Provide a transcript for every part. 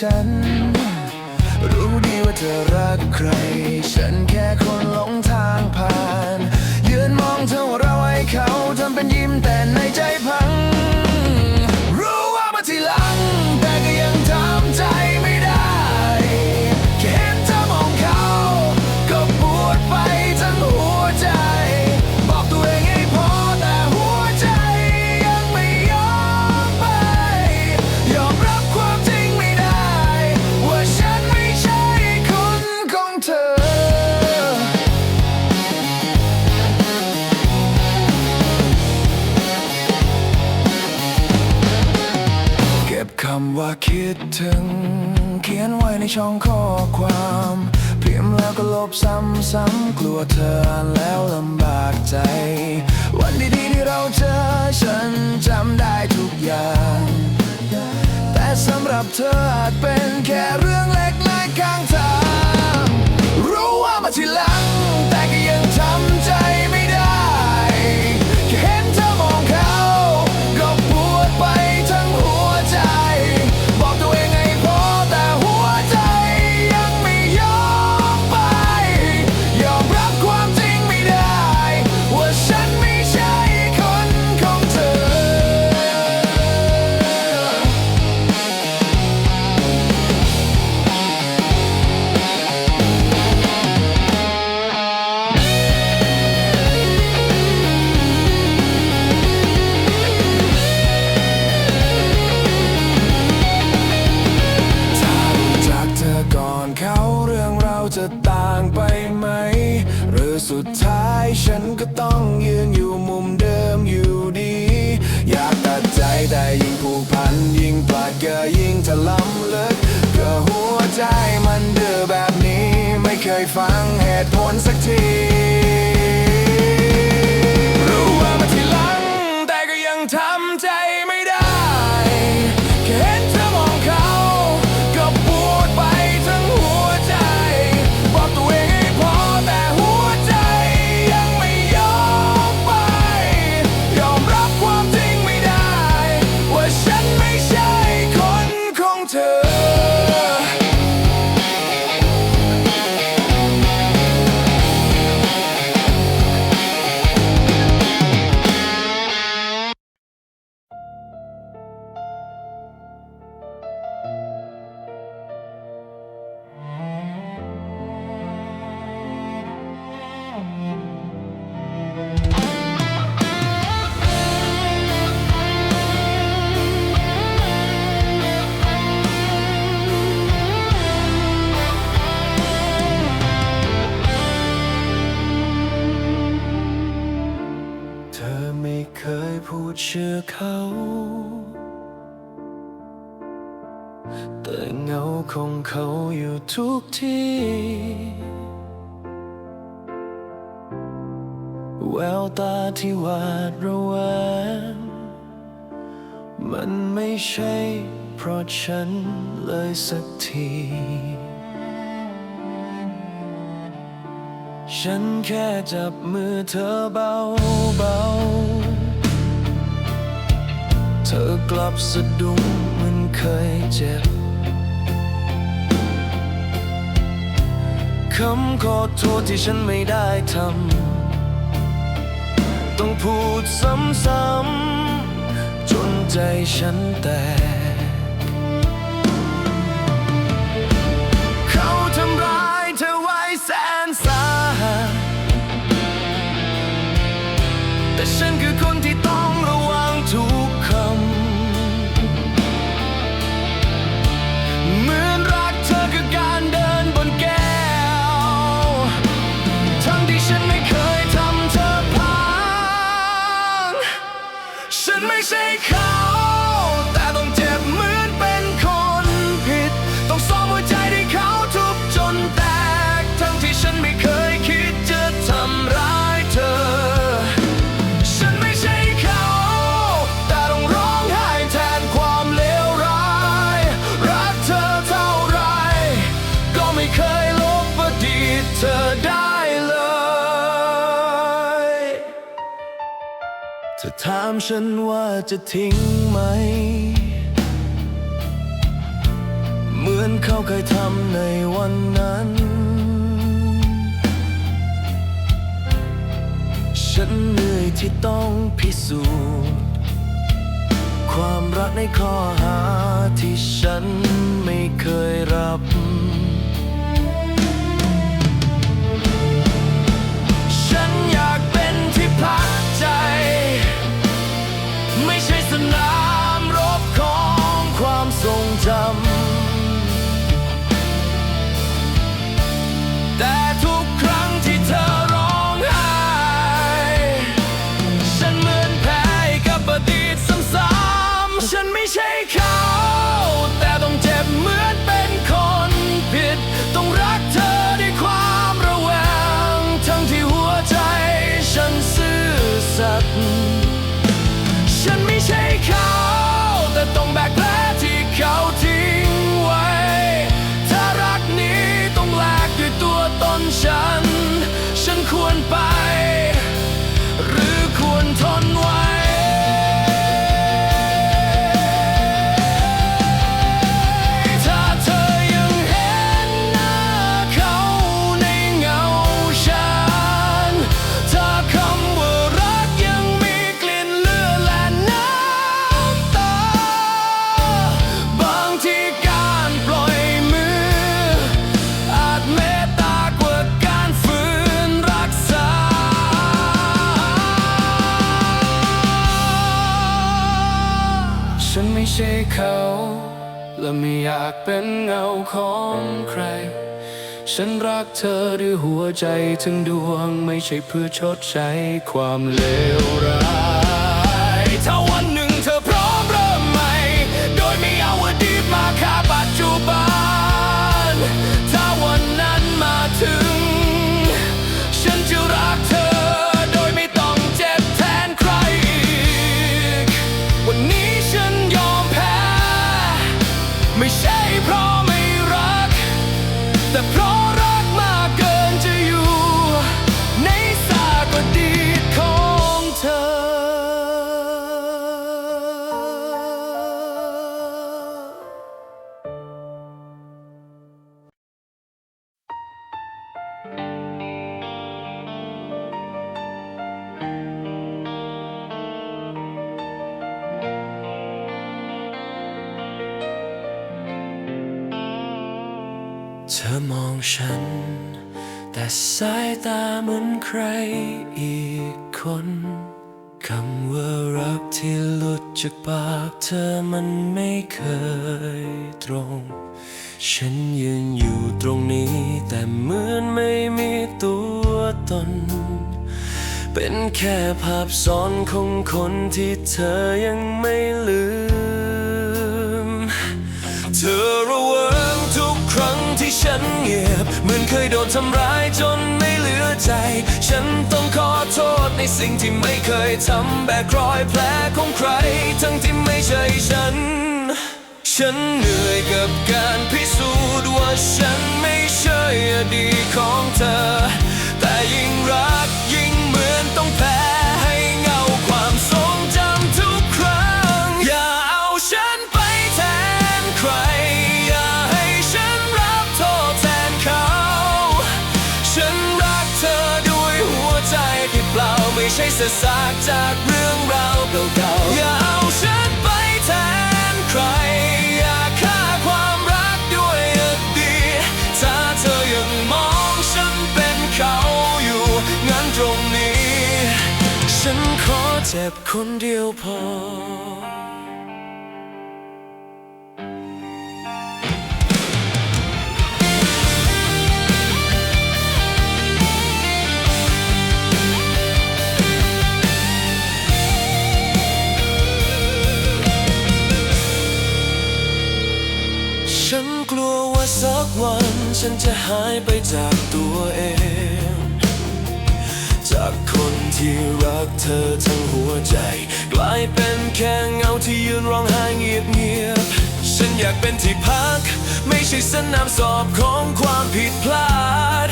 ฉันับเธออาจเป็นแค่เรื่องเล็กๆข้างทาง พูดชื่อเขา แต่เงาของเขาอยู่ทุกที่ แววตาที่หวาดระแวง มันไม่ใช่เพราะฉันเลยสักทีฉันแค่จับมือเธอเบาเบา เธอกลับสะดุ้งมันเคยเจ็บคำขอโทษที่ฉันไม่ได้ทำ ต้องพูดซ้ำๆจนใจฉันแตกามฉันว่าจะทิ้งไหม เหมือนเขาเคยทำในวันนั้น ฉันเหนื่อยที่ต้องพิสูจน์ ความรักในข้อหาที่ฉันไม่เคยรับ ควรไป อยากเป็นเงาของใคร ฉันรักเธอด้วยหัวใจทั้งดวงไม่ใช่เพื่อชดใช้ความเลวร้ายถ้าวัน ธอมองฉัน แต่สายตาเหมือนใครอีกคนคำว่ารักที่หลุดจากปากเธอมันไม่เคยตรง ฉันยืนอยู่ตรงนี้ แต่เหมือนไม่มีตัวตน เป็นแค่ภาพซ้อนของคนที่เธอยังไม่ลืม เธอระแวง ที่ฉันเงียบ เหมือนเคยโดนทำร้ายจนไม่เหลือใจ ฉันต้องขอโทษในสิ่งที่ไม่เคยทำแบกรอยแผลของใคร ทั้งที่ไม่ใช่ฉัน ฉันเหนื่อยกับการพิสูจน์ว่าฉันไม่ใช่อดีตของเธอ แต่ยิ่งรักยิ่งเหมือนต้องแพ้ จากเรื่องราวเก่าๆอย่าเอาฉันไปแทนใคร อย่าฆ่าความรักด้วยอดีตถ้าเธอยังมองฉันเป็นเขาอยู่ งั้นตรงนี้ ฉันขอเจ็บคนเดียวพอ วันฉันจะหายไปจากตัวเอง จากคนที่รักเธอทั้งหัวใจ กลายเป็นแค่เงาที่ยืนร้องไห้เงียบเงียบๆฉันอยากเป็นที่พัก ไม่ใช่สนามสอบของความผิดพลาด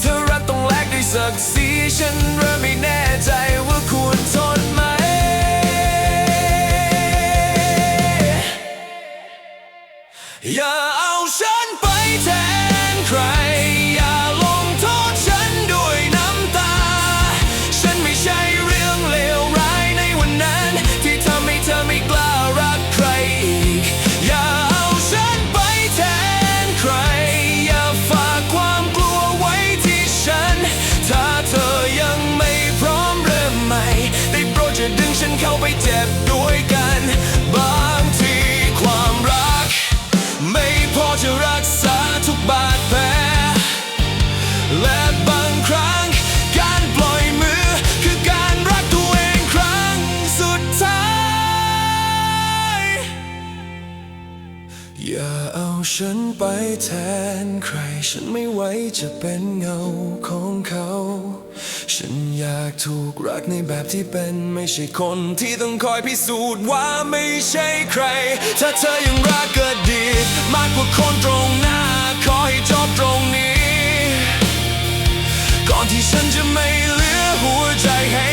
เธอรักต้องแลกด้วยศักดิ์ศรีฉันเริ่มไม่แน่ใจว่าควรทนไหม ไปแทนใคร ฉันไม่ไหวจะเป็นเงาของเขา ฉันอยากถูกรักในแบบที่เป็นไม่ใช่คนที่ต้องคอยพิสูจน์ว่าไม่ใช่ใคร ถ้าเธอยังรักก็ดี มากกว่าคนตรงหน้า ขอให้จบตรงนี้ ก่อนที่ฉันจะไม่เหลือหัวใจให้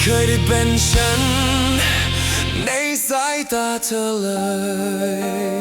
เคยได้เป็นฉัน ในสายตาเธอเลย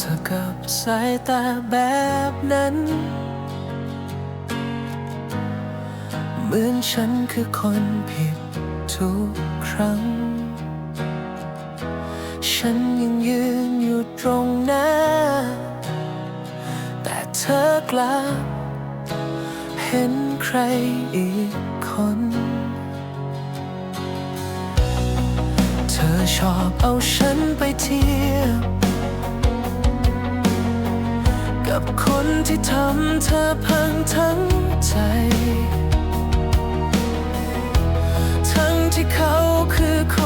เธอกับสายตาแบบนั้น เหมือนฉันคือคนผิดทุกครั้ง ฉันยังยืนอยู่ตรงหน้าแต่เธอกลับ เห็นใครอีกคนเธอชอบเอาฉันไปเทียบ กับคนที่ทำเธอพังทั้งใจ ทั้งที่เขาคือคน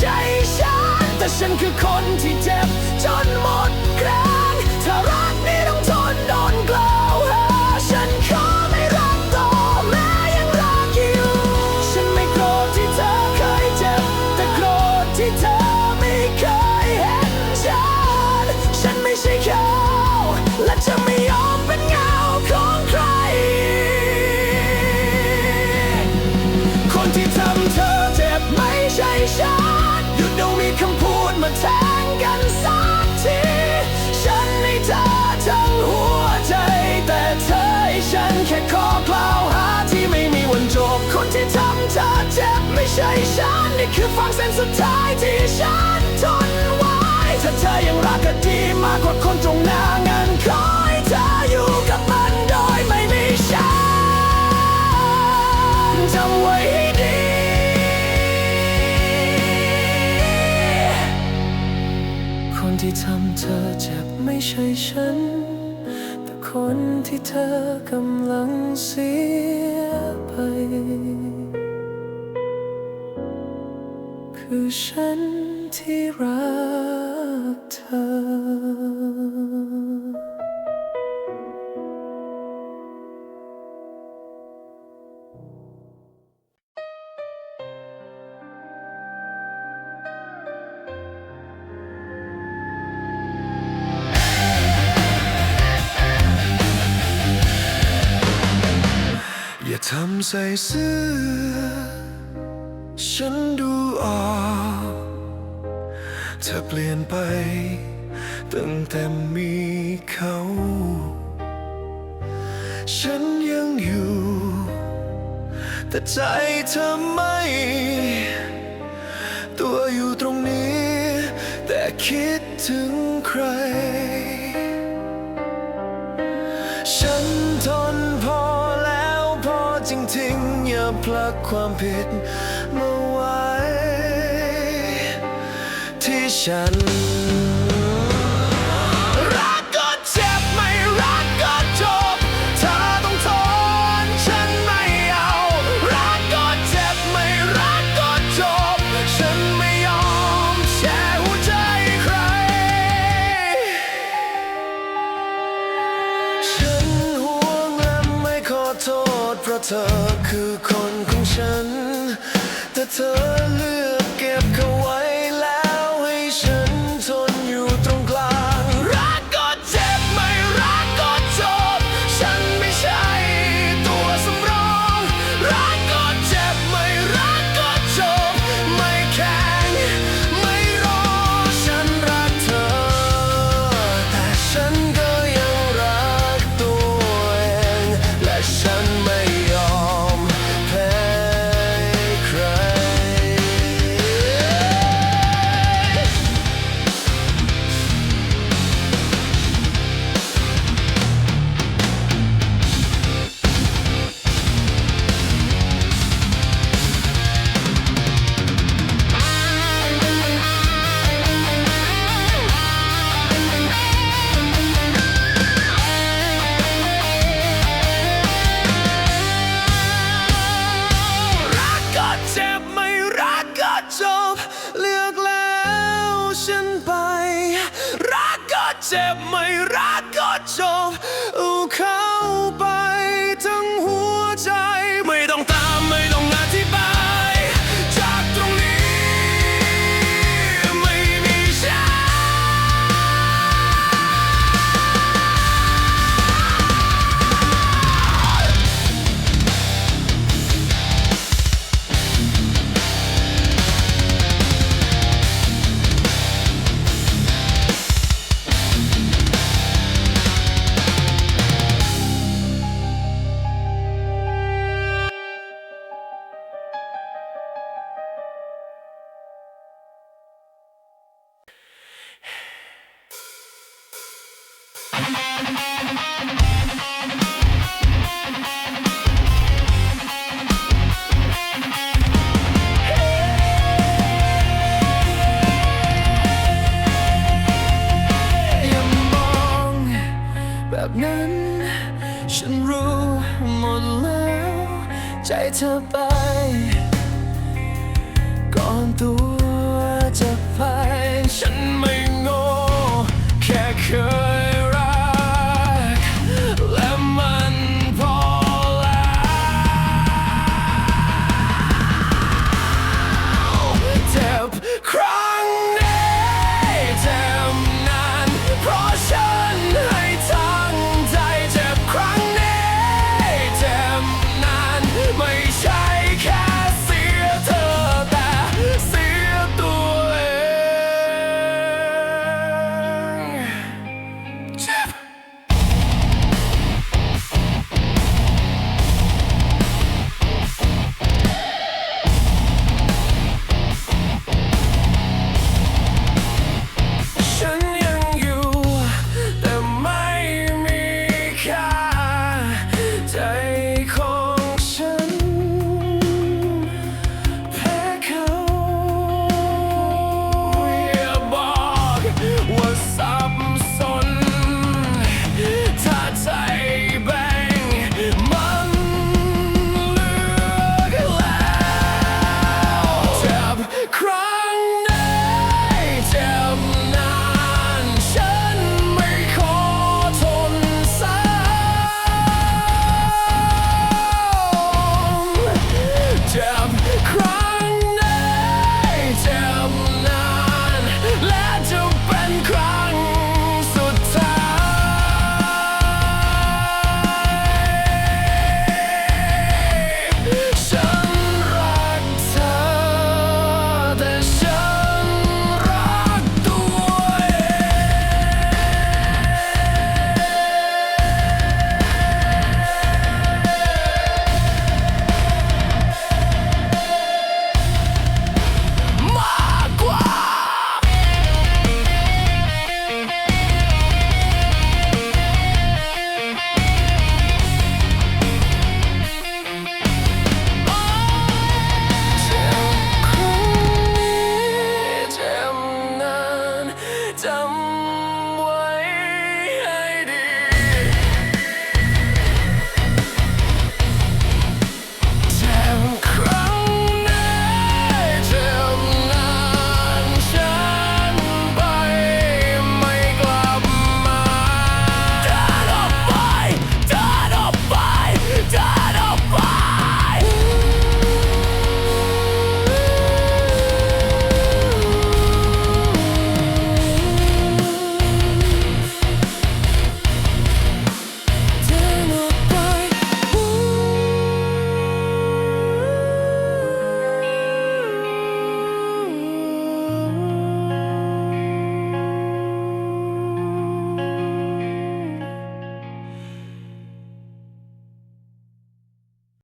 ใช่ฉัน แต่ฉันคือคนที่เจ็บ เธอเจ็บไม่ใช่ฉัน นี่คือฟังเส้นสุดท้ายที่ฉันทนไว้ถ้าเธอยังรักก็ดีมากกว่าคนตรงหน้างั้นขอให้เธออยู่กับมันโดยไม่มีฉันจำไว้ให้ดี คนที่ทำเธอเจ็บไม่ใช่ฉัน แต่คนที่เธอกำลังเสียไป คือฉันที่รักเธออย่าทำใส่เสื้อ ฉันดูออกเธอเปลี่ยนไป ตั้งแต่มีเขา ฉันยังอยู่ แต่ใจเธอไม่ ตัวอยู่ตรงนี้ แต่คิดถึงใคร ฉันทนพอแล้วพอจริงๆ อย่าพลักความผิด ฉัน may rock your